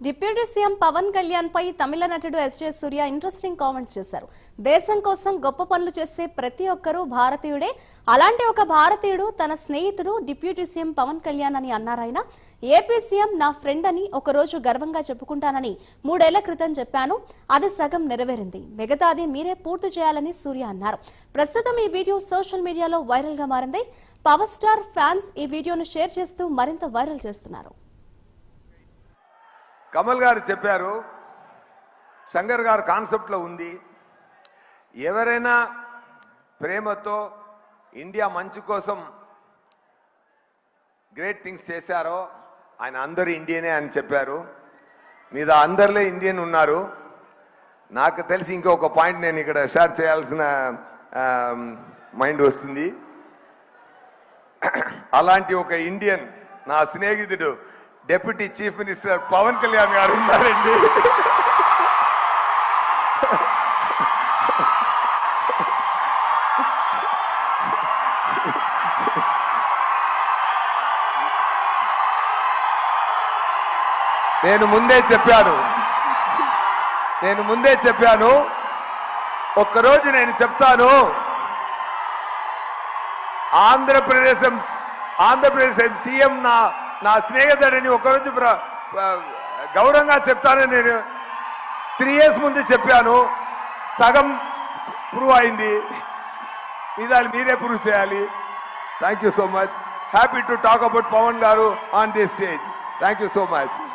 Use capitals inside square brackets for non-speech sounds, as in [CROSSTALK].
Deputy CM Pawan Kalyan పై తమిళ నటుడు ఎస్జే సూర్య ఇంట్రెస్టింగ్ కామెంట్స్ చేశారు. దేశం కోసం గొప్ప పనులు చేసే ప్రతి ఒక్కరూ భారతీయుడే. అలాంటి ఒక భారతీయుడు తన స్నేహితుడు డిప్యూటీ సీఎం పవన్ కళ్యాణ్ అని అన్నారాయన ఏపీ సీఎం నా ఫ్రెండ్ అని ఒకరోజు గర్వంగా చెప్పుకుంటానని మూడేళ్ళ క్రితం చెప్పాను. అది సగం నెరవేరింది. మిగతాది మీరే పూర్తి చేయాలని సూర్య అన్నారు. ప్రస్తుతం ఈ వీడియో సోషల్ మీడియాలో వైరల్గా మారింది. పవర్ స్టార్ ఫ్యాన్స్ ఈ వీడియోను షేర్ చేస్తూ మరింత వైరల్ చేస్తున్నారు. కమల్ గారు చెప్పారు శంకర్ గారు కాన్సెప్ట్లో ఉంది. ఎవరైనా ప్రేమతో ఇండియా మంచి కోసం గ్రేట్ థింగ్స్ చేశారో ఆయన అందరు ఇండియనే అని చెప్పారు. మీద అందరిలో ఇండియన్ ఉన్నారు. నాకు తెలిసి ఇంకొక పాయింట్ నేను ఇక్కడ షేర్ చేయాల్సిన మైండ్ వస్తుంది. [CLEARS THROAT] అలాంటి ఒక ఇండియన్ నా స్నేహితుడు deputy chief minister Pawan Kalyan garu ఉన్నారండి. నేను ముందే చెప్పాను. నేను ముందే చెప్పాను. ఒక్కరోజు నేను చెప్తాను. ఆంధ్రప్రదేశ్ ఆంధ్రప్రదేశ్ సీఎం నా నా స్నేహితుడని ఒకరోజు ప్ర- గౌరవంగా చెప్తానని నేను త్రీ ఇయర్స్ ముందు చెప్పాను. సగం ప్రూవ్ అయింది. ఇదాలు మీరే ప్రూవ్ చేయాలి. Thank you so much happy to talk about Pawan garu on the stage thank you so much